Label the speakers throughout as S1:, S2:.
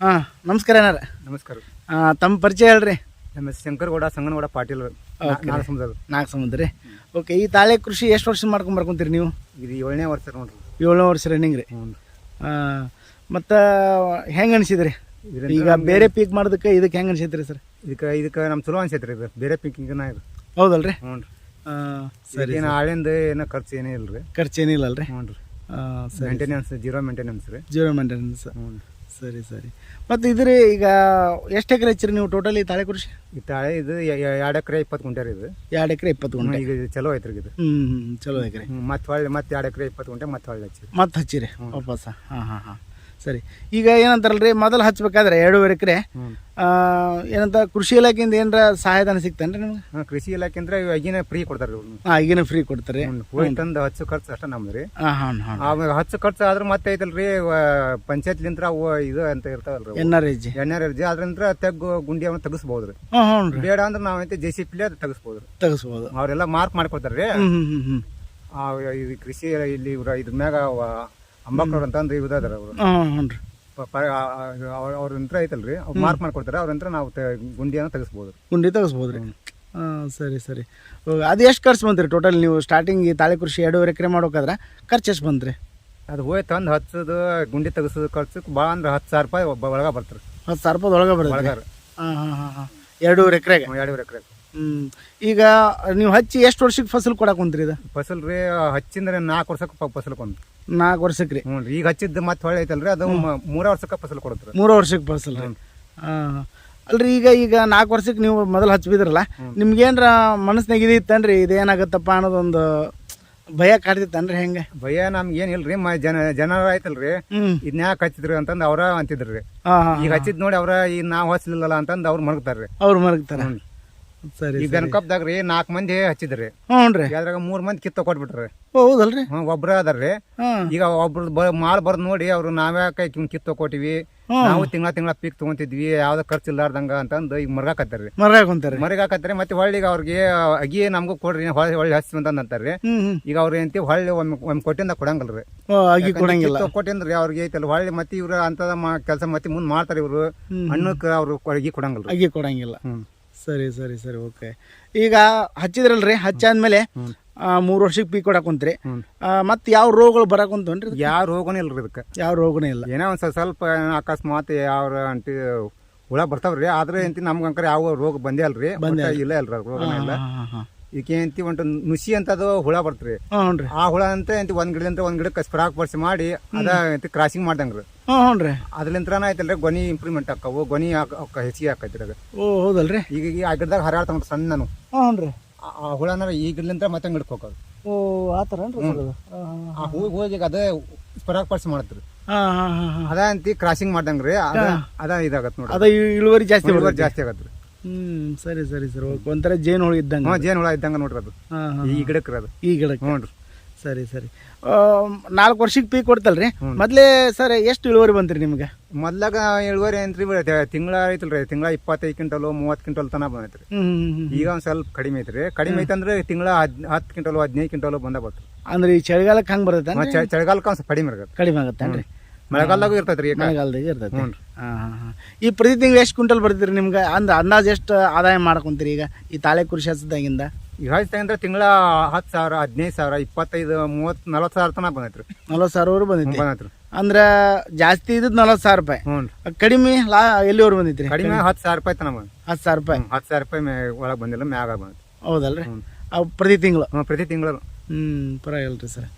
S1: ಹಾಂ ನಮಸ್ಕಾರ ಏನಾರ?
S2: ನಮಸ್ಕಾರ.
S1: ತಮ್ಮ ಪರಿಚಯ ಹೇಳ್ರಿ.
S2: ನಮ್ಮ ಹೆಸರು ಶಂಕರಗೌಡ ಸಂಗನಗೌಡ ಪಾಟೀಲ್ ನಾಲ್ಕು ಸಮುದ್ರ
S1: ನಾಲ್ಕು ಸಮುದ್ರ ರೀ. ಓಕೆ ಈ ತಾಳೆ ಕೃಷಿ ಎಷ್ಟು ವರ್ಷ ಮಾಡ್ಕೊಂಡ್ ಬರ್ಕೊಂತೀರಿ ನೀವು?
S2: ಇದು ಏಳನೇ ವರ್ಷ ನೋಡ್ರಿ.
S1: ಏಳನೇ ವರ್ಷ ರನ್ನಿಂಗ್ ರೀ.
S2: ಹ್ಞೂ
S1: ಮತ್ತು ಹೆಂಗೆ ಅನಿಸಿದ್ರಿ? ಈಗ ಬೇರೆ ಪೀಕ್ ಮಾಡೋದಕ್ಕೆ ಇದಕ್ಕೆ ಹೆಂಗೆ ಅನಿಸೈತ್ರಿ ಸರ್?
S2: ಇದಕ್ಕೆ ಇದಕ್ಕೆ ನಮ್ಮ ಚಲೋ ಅನ್ಸೈತ್ರಿ ಇದು. ಬೇರೆ ಪೀಕಿಂಗನ ಇದು.
S1: ಹೌದಲ್ರಿ?
S2: ಹ್ಞೂ ರೀ.
S1: ಸರಿ
S2: ಏನು ಆಳಿಂದ ಏನೋ ಖರ್ಚು ಏನೇ ಇಲ್ಲ ರೀ
S1: ಖರ್ಚು ಏನಿಲ್ಲ ಅಲ್ರಿ
S2: ಹ್ಞೂ ರೀ ಮೇಂಟೆನೆನ್ಸ್ ಜೀರೋ ಮೇಂಟೆನೆನ್ಸ್ ರೀ.
S1: ಜೀರೋ ಮೇಂಟೆನೆನ್ಸ್
S2: ಹ್ಞೂ
S1: ಸರಿ ಸರಿ. ಮತ್ತು ಇದ್ರಿ ಈಗ ಎಷ್ಟು ಎಕರೆ ಹಚ್ಚಿರಿ ನೀವು ಟೋಟಲ್ ಈ ತಾಳೆ ಕೃಷಿ?
S2: ಈ ತಾಳೆ ಇದು ಎರಡು ಎಕರೆ ಇಪ್ಪತ್ತು ಗುಂಟೆ ರೀ ಇದು.
S1: ಎರಡು ಎಕರೆ ಇಪ್ಪತ್ತು ಗುಂಟೆ.
S2: ಈಗ ಇದು ಚಲೋ ಐತ್ರಿ ಇದು.
S1: ಹ್ಞೂ ಹ್ಞೂ ಚಲೋ
S2: ಐತ್ರಿ. ಮತ್ತೆ ಹೊಳ್ಳಿ ಮತ್ತೆ ಎರಡು ಎಕರೆ ಇಪ್ಪತ್ತು ಗುಂಟೆ ಮತ್ತೆ ಹೊಳ್ಳಿ ಹಚ್ಚಿ
S1: ಮತ್ತೆ ಹಚ್ಚಿರಿ ವಾಪಸ್. ಹಾಂ ಹಾಂ ಹಾಂ. ಸರಿ. ಈಗ ಏನಂತಾರಲ್ರಿ ಮೊದಲು ಹಚ್ಬೇಕಾದ್ರೆ ಎರಡೂವರೆ ಎಕರೆ. ಏನಂತ ಕೃಷಿ ಇಲಾಖೆಯಿಂದ ಏನರ ಸಹಾಯಧನ ಸಿಗ್ತಾನ್ರಿ ನಿಮ್ಗೆ?
S2: ಹಾಂ ಕೃಷಿ ಇಲಾಖೆ ಅಂದ್ರೆ ಈಗಿನ ಫ್ರೀ ಕೊಡ್ತಾರೆ ಇವ್ರು.
S1: ಹಾಂ ಈಗಿನ ಫ್ರೀ ಕೊಡ್ತಾರೆ.
S2: ಹೋಗಿ ತಂದು ಹಚ್ಚು ಖರ್ಚು ಅಷ್ಟೇ ನಮ್ದು ರೀ
S1: ಹಾಂ
S2: ಆಮೇಲೆ ಹಚ್ಚು ಖರ್ಚು ಆದ್ರೆ ಮತ್ತೆ ಐತಲ್ರಿ ಪಂಚಾಯತ್ಲಿಂತ್ರ ಅವು ಇದು ಅಂತ ಇರ್ತಾವಲ್ರಿ
S1: ಎನ್ ಆರ್ ಎಜ್
S2: ಎಣ್ಣೆ ಎಜ್ ಅದ್ರಿಂದ ತೆಗ್ಗು ಗುಂಡಿ ಅವನ್ನ
S1: ರೀ.
S2: ಬೇಡ ಅಂದ್ರೆ ನಾವೈತೆ ಜೆ ಸಿ ಪಿಲಿ ಅದು ತೆಗಿಸ್ಬೋದ್ರಿ.
S1: ತೆಗಿಸ್ಬೋದು.
S2: ಅವರೆಲ್ಲ ಮಾರ್ಕ್ ಮಾಡ್ಕೊತಾರೆ ರೀ ಕೃಷಿ ಇಲ್ಲಿ ಇದ್ರ ಮ್ಯಾಗ ಅಂಬಾಕ್ನವ್ರು ಅಂದ್ರೆ ಇದಾರ ಅವರು.
S1: ಹ್ಞೂ ಹ್ಞೂ ರೀ.
S2: ಅವ್ರ ಯಂತ್ರ ಐತಲ್ರಿ? ಅವ್ರು ಮಾರ್ಕ್ ಮಾಡ್ಕೊಡ್ತಾರೆ ಅವ್ರ ಯಂತ್ರ ನಾವು ಗುಂಡಿಯನ್ನು ತೆಗಿಸ್ಬೋದು.
S1: ಗುಂಡಿ ತೆಗಿಸ್ಬೋದು ರೀ. ಹಾಂ ಸರಿ ಸರಿ. ಅದು ಎಷ್ಟು ಖರ್ಚು ಬಂತ್ರಿ ಟೋಟಲ್ ನೀವು ಸ್ಟಾರ್ಟಿಂಗ್ ಈ ತಾಳೆ ಕೃಷಿ ಎರಡೂವರೆ ಎಕರೆ ಮಾಡ್ಬೇಕಾದ್ರೆ ಖರ್ಚು ಎಷ್ಟು ಬಂತ್ರಿ?
S2: ಅದು ಹೋಗಿ ತಂದು ಹಚ್ಚೋದು ಗುಂಡಿ ತೆಗಿಸೋದು ಖರ್ಚು ಭಾಳ ಅಂದ್ರೆ ಹತ್ತು ಸಾವಿರ ರೂಪಾಯಿ ಒಳಗ ಬರ್ತಾರೆ.
S1: ಹತ್ತು ಸಾವಿರ ರೂಪಾಯಿ ಒಳಗೆ
S2: ಬರ್ತದೆ
S1: ಹಾಂ ಹಾಂ ಹಾಂ ಹಾಂ. ಎರಡೂವರೆ ಎಕರೆಗೆ?
S2: ಎರಡೂವರೆ ಎಕರೆ
S1: ಈಗ ನೀವು ಹಚ್ಚಿ ಎಷ್ಟು ವರ್ಷಕ್ಕೆ ಫಸಲು ಕೊಡಕ್ ಕುಂತ್ರಿ ಇದು?
S2: ಫಸಲ್ ರೀ ಹಚ್ಚಿಂದ್ರೆ ನಾಲ್ಕು ವರ್ಷಕ್ಕೆ ಫಸಲು ಕೊಂದು
S1: ನಾಲ್ಕು ವರ್ಷಕ್ಕೆ ರೀ.
S2: ಹ್ಞೂ ರೀ ಈಗ ಹಚ್ಚಿದ್ದು ಮತ್ತೆ ಹೊಳೆ ಐತಲ್ರಿ ಅದು ಮ- ಮೂರೇ ವರ್ಷಕ್ಕೆ ಫಸಲ್ ಕೊಡುತ್ತೆ.
S1: ಮೂರು ವರ್ಷಕ್ಕೆ ಫಸಲ್ ರೀ. ಹಾಂ ಅಲ್ರಿ ಈಗ ಈಗ ನಾಲ್ಕು ವರ್ಷಕ್ಕೆ ನೀವು ಮೊದಲು ಹಚ್ಚಿದ್ರಲ್ಲ ನಿಮ್ಗೇನ್ರ ಮನಸ್ಸಿನಾಗ ಇದು ಇತ್ತನ್ರಿ ಇದೇನಾಗತ್ತಪ್ಪ ಅನ್ನೋದೊಂದು ಭಯ ಕಾಡ್ತಿತ್ತನ್ರಿ ಹೆಂಗೆ?
S2: ಭಯ ನಮ್ಗೆ ಏನಿಲ್ರಿ ಮ ಜನ ಜನರ ಆಯ್ತಲ್ರಿ.
S1: ರೀ
S2: ಇದನ್ನ ಯಾಕೆ ಹಚ್ಚಿದ್ರಿ ಅಂತಂದು ಅವ್ರ ಅಂತಿದ್ರಿ.
S1: ಹಾಂ ಹಾಂ
S2: ಈಗ ಹಚ್ಚಿದ್ ನೋಡಿ ಅವ್ರ ಈಗ ನಾವು ಹಚ್ಚಲಿಲ್ಲಲ್ಲ ಅಂತಂದು ಅವ್ರು ಮರಗ್ತಾರ್ರಿ
S1: ಅವ್ರು ಮರಗ್ತಾರ ಸರಿ
S2: ಈ ಬೆನ್ಕಪ್ದಾಗ ರೀ ನಾಲ್ಕು ಮಂದಿ ಹಚ್ಚಿದ್ರಿ.
S1: ಹ್ಞೂ ರೀ.
S2: ಅದ್ರಾಗ ಮೂರ್ ಮಂದಿ ಕಿತ್ತ ಕೊಟ್ಬಿಟ್ರಿ
S1: ಹೌದಲ್ರಿ?
S2: ಒಬ್ರ ಅದಾರ್ರಿ ಈಗ ಒಬ್ರದ್ ಬ ಮಾಲ್ ಬರ್ದ್ ನೋಡಿ ಅವ್ರು ನಾವ್ಯಾಕೆ ಕಿತ್ತ ಕೊಟ್ಟಿವಿ. ನಾವು ತಿಂಗಳ ತಿಂಗಳ ಪೀಕ್ ತಗೊಂತಿದ್ವಿ ಯಾವ್ದು ಖರ್ಚು ಇಲ್ಲಾರ್ದಂಗ ಅಂತಂದು ಈಗ ಮರ್ಗಾಕತ್ತಾರ್ರಿ
S1: ಮರ ಕುಂತಾರೆ
S2: ಮರಿಗಾಕತ್ತಾರೆ ಮತ್ತೆ ಹೊಳ್ಳಿಗೆ ಅವ್ರಿಗೆ ಅಗಿ ನಮಗೂ ಕೊಡ್ರಿ ಹೊಳ್ಳಿ ಹೊಳ್ಳಿ ಅಂತಂದ್ ಅಂತಾರ್ರಿ ಈಗ ಅವ್ರ ಏನಂತಿ ಹೊಳ್ಳಿ ಒಮ್ಮೆ ಒಮ್ಮೆ ಕೊಟ್ಟಿಂದ ಕೊಡಂಗಲ್ರಿ
S1: ಕೊಡಂಗಿಲ್ಲ.
S2: ಕೊಟ್ಟಿಂದ್ರಿ ಅವ್ರಿಗೆ ಐತಲ್ಲ ಹೊಳ್ಳಿ ಮತ್ತೆ ಇವ್ರ ಅಂತದ ಕೆಲಸ ಮತ್ತೆ ಮುಂದ್ ಮಾಡ್ತಾರೆ ಇವ್ರು. ಹಣ್ಣಕ್ಕೆ ಅವ್ರು ಅಗಿ ಕೊಡಂಗಲ್ರಿ
S1: ಅಗಿ ಕೊಡಂಗಿಲ್ಲ. ಸರಿ ಸರಿ ಸರಿ ಓಕೆ. ಈಗ ಹಚ್ಚಿದ್ರಲ್ರಿ ಹಚ್ಚಾದ್ಮೇಲೆ ಮೂರು ವರ್ಷಕ್ಕೆ ಪೀಕ್ ಕೊಡಕ್ ಕುಂತ್ರಿ.
S2: ಮತ್
S1: ಮತ್ತೆ ಯಾವ ರೋಗಗಳು ಬರಕ್ ಕುಂತ್ರಿ
S2: ಯಾವ ರೋಗನೂ ಇಲ್ರಿ ಇದಕ್ಕೆ.
S1: ಯಾವ ರೋಗನೇ ಇಲ್ಲ.
S2: ಏನೋ ಒಂದ್ ಸ್ವಲ್ಪ ಅಕಸ್ಮಾತ್ ಯಾವ ಅಂಟಿ ಹುಳ ಬರ್ತಾವ್ರಿ. ಆದ್ರೆ ಎಂತಿ ನಮ್ಗಂಕರ ಯಾವ ರೋಗ ಬಂದೇ ಅಲ್ರಿ. ಬಂದೇ ಇಲ್ಲ ಅಲ್ರಿ ರೋಗ ಇಲ್ಲ. ಈಗ ಎಂತಿ ಒಂದು ನುಸಿ ಅಂತ ಅದು ಹುಳ ಬರ್ತ್ರಿ. ಆ ಹುಳ ಅಂತ ಎಂತಿ ಒಂದ್ ಗಿಡದಿಂದ ಒಂದ್ ಗಿಡಕ್ಕೆ ಸ್ಪ್ರಾಕ್ ಬರ್ಸಿ ಮಾಡಿ ಅದ ಎಂತ ಕ್ರಾಸಿಂಗ್ ಮಾಡ್ದಂಗ್ರಿ.
S1: ಹ್ಞೂ ಹ್ಞೂನ್ರಿ
S2: ಅದ್ರಿಂತ್ರನ ಐತಲ್ರಿ ಗೊನಿ ಇಂಪ್ರೂವ್ಮೆಂಟ್ ಆಕ್ಕವು ಗೊನಿ ಹೆಚ್ಚಿಗೆ ಆಕೈತ್ರಿ ಅದ
S1: ಓ ಹೌದಲ್ರಿ.
S2: ಈಗ ಈ ಆ ಗಿಡದಾಗ ಹರಾಡ್ತಾವ ಸಣ್ಣ ನಾನು.
S1: ಹ್ಞೂ ರೀ.
S2: ಆ ಹುಳನ ಈ ಗಿಡಲಿಂದ ಮತ್ತೆ ಗಿಡಕ್ಕೆ ಹೋಗೋದು
S1: ಓ ಆ ಥರ
S2: ಆ ಹೂ ಹೋಗಿ ಅದೇ ಸ್ಪ್ರಾಕ್ ಪರ್ಸ್ ಮಾಡತ್ರಿ
S1: ಹಾಂ ಹಾಂ ಹಾಂ ಹಾಂ.
S2: ಅದ ಅಂತಿ ಕ್ರಾಸಿಂಗ್ ಮಾಡ್ದಂಗ್ರಿ. ಅದ ಅದ ಇದಾಗತ್ ನೋಡ್ರಿ.
S1: ಅದ ಇಳುವರಿ ಜಾಸ್ತಿ
S2: ಇಳುವರಿ
S1: ಬರುತ್ತೆ
S2: ಜಾಸ್ತಿ ಆಗತ್ರಿ.
S1: ಹ್ಮ್ ಸರಿ ಸರಿ ಸರಿ. ಓಕೆ ಒಂಥರ ಜೇನು ಹುಳ ಇದ್ದಂಗೆ
S2: ಜೇನು ಜೇನ್ ಹುಳ ಇದ್ದಂಗ ನೋಡ್ರಿ ಅದು.
S1: ಹಾಂ ಹಾಂ
S2: ಈ ಗಿಡಕ್ಕೆ ಅದು.
S1: ಈ ಗಿಡಕ್ಕೆ?
S2: ಹ್ಞೂ ರೀ
S1: ಸರಿ. ಸರಿ ನಾಲ್ಕು ವರ್ಷಕ್ಕೆ ಪೀಕ್ ಕೊಡ್ತಲ್ರಿ? ಮೊದಲೇ ಸರ್ ಎಷ್ಟು ಇಳುವರಿ ಬಂತ್ರಿ ನಿಮ್ಗೆ?
S2: ಮೊದ್ಲಾಗ ಇಳುವರಿ ಏನ್ರಿ ತಿಂಗಳ ಐತಲ್ರಿ. ತಿಂಗಳ ಇಪ್ಪತ್ತೈದು ಕ್ವಿಂಟಲ್ ಮೂವತ್ತು ಕ್ವಿಂಟಲ್ ತನ ಬಂದೈತ್ರಿ. ಈಗ ಒಂದ್ ಸ್ವಲ್ಪ ಕಡಿಮೆ ಐತ್ರಿ. ಕಡಿಮೆ ಐತಂದ್ರೆ ತಿಂಗಳ ಹತ್ತು ಕ್ವಿಂಟಲ್ ಹದಿನೈದು ಕ್ವಿಂಟಲ್ ಬಂದ
S1: ಅಂದ್ರೆ ಈ ಚಳಿಗಾಲಕ್ಕೆ ಹಂಗೆ ಬರ್ತೈತೆ
S2: ಚಳಿಗಾಲಕ್ಕೆ ಒಂದ್ ಸ್ವಲ್ಪ ಕಡಿಮೆ ಆಗುತ್ತೆ
S1: ಕಡಿಮೆ ಆಗತ್ತೇನ್ರಿ?
S2: ಮಳೆಗಾಲದಾಗೂ ಇರ್ತೈತ್ರಿ
S1: ಮಳೆಗಾಲದಾಗ ಇರ್ತೈತಿ. ಹಾಂ ಹಾಂ ಹಾಂ. ಈ ಪ್ರತಿ ತಿಂಗಳು ಎಷ್ಟು ಕ್ವಿಂಟಲ್ ಬರ್ತೀರಿ ನಿಮ್ಗೆ? ಅಂದ ಅಂದಾಜು ಎಷ್ಟು ಆದಾಯ ಮಾಡ್ಕೊಂತೀರಿ ಈಗ ಈ ತಾಳೆ ಕೃಷಿ ಹಚ್ಚಿದಾಗಿಂದ?
S2: ಈಗ ಅಂದ್ರೆ ತಿಂಗಳ ಹತ್ತು ಸಾವಿರ ಹದಿನೈದು ಸಾವಿರ ಇಪ್ಪತ್ತೈದು ಮೂವತ್ತು ನಲವತ್ತು ಸಾವಿರ ತನಕ ಬಂದೈತ್ರಿ.
S1: ನಲ್ವತ್ತು ಸಾವಿರವರು ಬಂದೈತಿ.
S2: ಬಂದೈತ್ರಿ.
S1: ಅಂದ್ರೆ ಜಾಸ್ತಿ ಇದ್ದದ್ದು ನಲ್ವತ್ತು ಸಾವಿರ ರೂಪಾಯಿ.
S2: ಹ್ಞೂ
S1: ಕಡಿಮೆ ಲಾ ಎಲ್ಲಿಯವ್ರು ಬಂದೈತಿ ರೀ
S2: ಕಡಿಮೆ. ಹತ್ತು ಸಾವಿರ ರೂಪಾಯಿ ತನಕ ಬಂದು
S1: ಹತ್ತು ಸಾವಿರ ರೂಪಾಯಿ.
S2: ಹತ್ತು ಸಾವಿರ ರೂಪಾಯಿ ಮೇ ಒಳಗೆ ಬಂದಿಲ್ಲ ಮ್ಯಾಗ ಬಂದೈತಿ
S1: ಹೌದಲ್ರಿ? ಅವು ಪ್ರತಿ ತಿಂಗಳು?
S2: ಹ್ಞೂ ಪ್ರತಿ ತಿಂಗಳು
S1: ಹ್ಞೂ ಪರವಾಗಿಲ್ಲ ರೀ ಸರ್.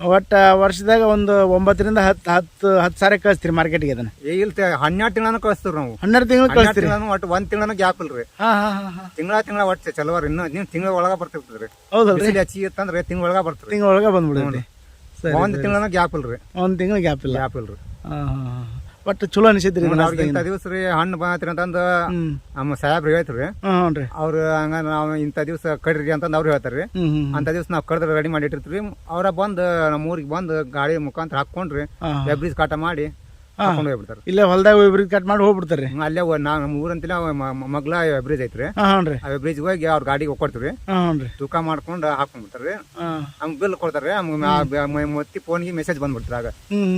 S1: ಒಟ್ಟು ವರ್ಷದಾಗ ಒಂದು ಒಂಬತ್ತರಿಂದ ಹತ್ತು ಹತ್ತು ಹತ್ತು ಸಾವಿರ ಕಳಿಸ್ತೀರಿ ಮಾರ್ಕೆಟ್ಗೆ ಅದನ್ನ.
S2: ಇಲ್ಲ ಹನ್ನೆರಡು ತಿಂಗಳನ್ನ ಕಳಿಸ್ತೀವಿ ನಾವು.
S1: ಹನ್ನೆರಡು ತಿಂಗಳು ಕಳಿಸ್ತೀರಿ?
S2: ಒಟ್ಟು ಒಂದ್ ತಿಂಗಳನ್ನ ಗ್ಯಾಪ್ ಇಲ್ರಿ.
S1: ಹಾ ಹಾ ಹಾಂ ಹಾಂ.
S2: ತಿಂಗಳ ತಿಂಗಳ ಒಟ್ಟು ಚಲವಾರ ಇನ್ನು ನೀವು ತಿಂಗಳ ಒಳಗ ಬರ್ತಿರ್ತದ್ರಿ.
S1: ಹೌದಲ್ರಿ?
S2: ಹೆಚ್ಚಿ ಇತ್ತಂದ್ರೆ ತಿಂಗಳ ಒಳಗ ಬರ್ತದೆ
S1: ತಿಂಗಳ ಒಳಗೆ ಸರಿ
S2: ಒಂದ್ ತಿಂಗಳನ್ನ ಗ್ಯಾಪ್ ಇಲ್ರಿ.
S1: ಒಂದು ತಿಂಗಳ ಗ್ಯಾಪ್ ಇಲ್ಲ.
S2: ಗ್ಯಾಪ್ ಇಲ್ರಿ.
S1: ಹಾಂ ಹಾಂ. ಒಟ್ಟು ಚಲೋ ಅನಿಸಿದ್ರಿ
S2: ಇಂಥ ದಿವಸ ರೀ ಹಣ್ಣು ಬಂದ್ರಿ ಅಂತಂದು ನಮ್ಮ ಸಾಹೇಬ್ರು ಹೇಳ್ತೀರಿ
S1: ಹ್ಞೂ
S2: ಅವ್ರು ಹಂಗ ನಾವು ಇಂಥ ದಿವಸ ಕಡ್ರಿ ಅಂತಂದು ಅವ್ರು ಹೇಳ್ತಾರ್ರಿ. ಅಂತ ದಿವಸ ನಾವು ಕಡ್ದ್ರೆ ರೆಡಿ ಮಾಡಿ ಇಟ್ಟಿರ್ತೀವಿ ಅವ್ರ ಬಂದು ನಮ್ಮ ಊರಿಗೆ ಬಂದು ಗಾಡಿ ಮುಖಾಂತರ ಹಾಕೊಂಡ್ರಿ ಎಬ್ರಿಸ್ ಕಾಟ ಮಾಡಿ. ಕರ್ಕೊಂಡು ಹೋಗ್ಬಿಡ್ತಾರೆ.
S1: ಇಲ್ಲೇ ಹೊಲ್ದಾಗ ಒಬ್ರಿಗೆ ಕಟ್ ಮಾಡಿ ಹೋಗ್ಬಿಡ್ತಾರೆ.
S2: ಅಲ್ಲೇ ನಾ ನಮ್ಮ ಊರಂತಿಲ್ಲ ಮಗ್ಲ ಬ್ರಿಡ್ಜ್ ಐತ್ರಿ. ಆ ಬ್ರಿಜ್ ಹೋಗಿ ಅವ್ರ ಗಾಡಿಗೆ ಕೊಡ್ತೀವಿ
S1: ಹಾಂ ಹ್ಞೂ ರೀ.
S2: ತೂಕ ಮಾಡ್ಕೊಂಡು ಹಾಕೊಂಡ್ಬಿಡ್ತಾರೆ ನಮ್ಗೆ ಬಿಲ್ ಕೊಡ್ತಾರೆ ಮತ್ತೆ ಫೋನ್ಗೆ ಮೆಸೇಜ್ ಬಂದ್ಬಿಡ್ತಾರೆ ಆಗ.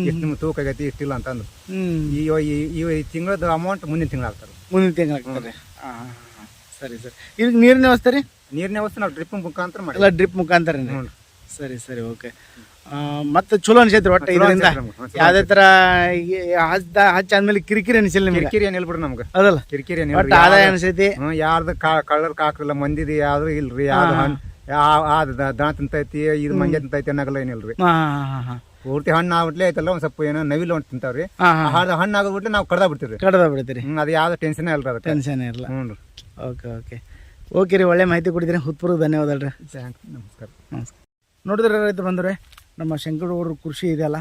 S2: ಎಷ್ಟು ನಿಮ್ಗೆ ತೂಕ ಆಗೈತಿ ಇಷ್ಟಿಲ್ಲ ಅಂತಂದು.
S1: ಅಂದ್ರು
S2: ಈ ಈ- ತಿಂಗಳದ ಅಮೌಂಟ್ ಮುಂದಿನ ತಿಂಗಳು ಹಾಕ್ತಾರೆ
S1: ಮುಂದಿನ ತಿಂಗಳ ಹಾಕ್ತಾರೆ ಸರಿ ಸರಿ. ಇದಕ್ಕೆ ನೀರಿನ ವ್ಯವಸ್ಥೆ ರೀ?
S2: ನೀರಿನ ವ್ಯವಸ್ಥೆ ನಾವು ಡ್ರಿಪ್ ಮುಖಾಂತರ ಮಾಡಿ
S1: ಡ್ರಿಪ್ ಮುಖಾಂತರ ಸರಿ ಸರಿ ಓಕೆ ಮತ್ತೆ ಚಲೋ ಅನ್ಸೈತ್ರಿ ಒಟ್ಟು ಇದರಿಂದ ಯಾವ್ದೇ ತರ ಹಚ್ಚ ಹಚ್ಚಾದ್ಮೇಲೆ ಕಿರಿಕಿರಿ ಅನಿಸಿಲ್ಲ ನಿಮ್ಗೆ?
S2: ಕಿರಿಕಿರಿ ಏನಿಲ್ಲ ಬಿಡ್ರಿ ನಮ್ಗೆ.
S1: ಅದಲ್ಲ
S2: ಕಿರಿಕಿರಿ
S1: ಒಟ್ಟು ಆದಾಯ ಅನಿಸೈತಿ?
S2: ಯಾರ್ದು ಕಳ್ಳರ್ ಕಾಕ್ರಿಲ್ಲ ಮಂದಿದಿ ಯಾವ್ದು ಇಲ್ರಿ ಯಾವ್ದು ಹಣ್ಣು ಆ ದನ ತಿಂತೈತಿ ಇದು ಮಂಜೆ ತಿಂತೈತಿ ಅನ್ನಗಲ್ಲ ಏನಿಲ್ರಿ ಪೂರ್ತಿ ಹಣ್ಣು ಆಗ್ಬಿಟ್ಲೆ ಐತಲ್ಲ ಒಂದ್ ಸ್ವಲ್ಪ ಏನೋ ನವಿಲು ಒಂದು ತಿಂತಾವ್ರಿ. ಹಣ್ಣು ಆಗೋಗ್ಬಿಟ್ಲೆ ನಾವು ಕಡ್ದ ಬಿಡ್ತೀವಿ
S1: ಕಡ್ದ ಬಿಡ್ತೀರಿ.
S2: ಹ್ಮ್ ಅದು ಯಾವ್ದು ಟೆನ್ಷನ್ ಇಲ್ರಿ ಅದು
S1: ಟೆನ್ಷನ್ ಇರಲ್ಲ.
S2: ಹ್ಞೂ
S1: ಓಕೆ ಓಕೆ. ಓಕೆ ರೀ ಒಳ್ಳೆ ಮಾಹಿತಿ ಕೊಡಿದ್ರಿ ಹುತ್ಪುರ್ ಧನ್ಯವಾದ ರೀ.
S2: ನಮಸ್ಕಾರ.
S1: ನಮಸ್ಕಾರ. ನೋಡಿದ್ರೆ ರೈತ ಬಂದರೆ ನಮ್ಮ ಶಂಕರವರು ಕೃಷಿ ಇದೆಯಲ್ಲ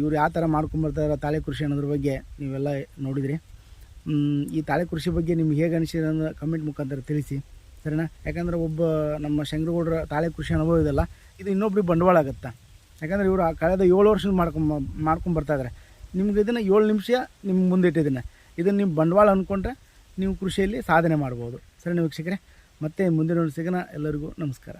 S1: ಇವ್ರು ಯಾವ ಥರ ಮಾಡ್ಕೊಂಬರ್ತಾರೆ ತಾಳೆ ಕೃಷಿ ಅನ್ನೋದ್ರ ಬಗ್ಗೆ ನೀವೆಲ್ಲ ನೋಡಿದ್ರಿ. ಈ ತಾಳೆ ಕೃಷಿ ಬಗ್ಗೆ ನಿಮ್ಗೆ ಹೇಗೆ ಅನಿಸಿದೆ ಅನ್ನೋ ಕಮೆಂಟ್ ಮುಖಾಂತರ ತಿಳಿಸಿ, ಸರಿನಾ? ಯಾಕಂದ್ರೆ ಒಬ್ಬ ನಮ್ಮ ಶಂಕರಗೌಡರ ತಾಳೆ ಕೃಷಿ ಅನುಭವ ಇದೆಲ್ಲ, ಇದು ಇನ್ನೊಬ್ರಿಗೆ ಬಂಡವಾಳ ಆಗುತ್ತೆ? ಯಾಕಂದ್ರೆ ಇವರು ಕಳೆದ ಏಳು ವರ್ಷ ಮಾಡ್ಕೊಂಬ ಮಾಡ್ಕೊಂಡು ಬರ್ತಾ ಇದ್ದಾರೆ ನಿಮ್ಗೆ ಇದನ್ನು ಏಳು ನಿಮಿಷ ನಿಮ್ಮ ಮುಂದಿಟ್ಟಿದ್ದೀನಿ ಇದನ್ನು ನೀವು ಬಂಡವಾಳ ಅಂದ್ಕೊಂಡ್ರೆ ನೀವು ಕೃಷಿಯಲ್ಲಿ ಸಾಧನೆ ಮಾಡ್ಬೋದು. ಸರಿ ವೀಕ್ಷಕರೇ? ಮತ್ತೆ ಮುಂದಿನ ಸಿಗೋಣ, ಎಲ್ಲರಿಗೂ ನಮಸ್ಕಾರ.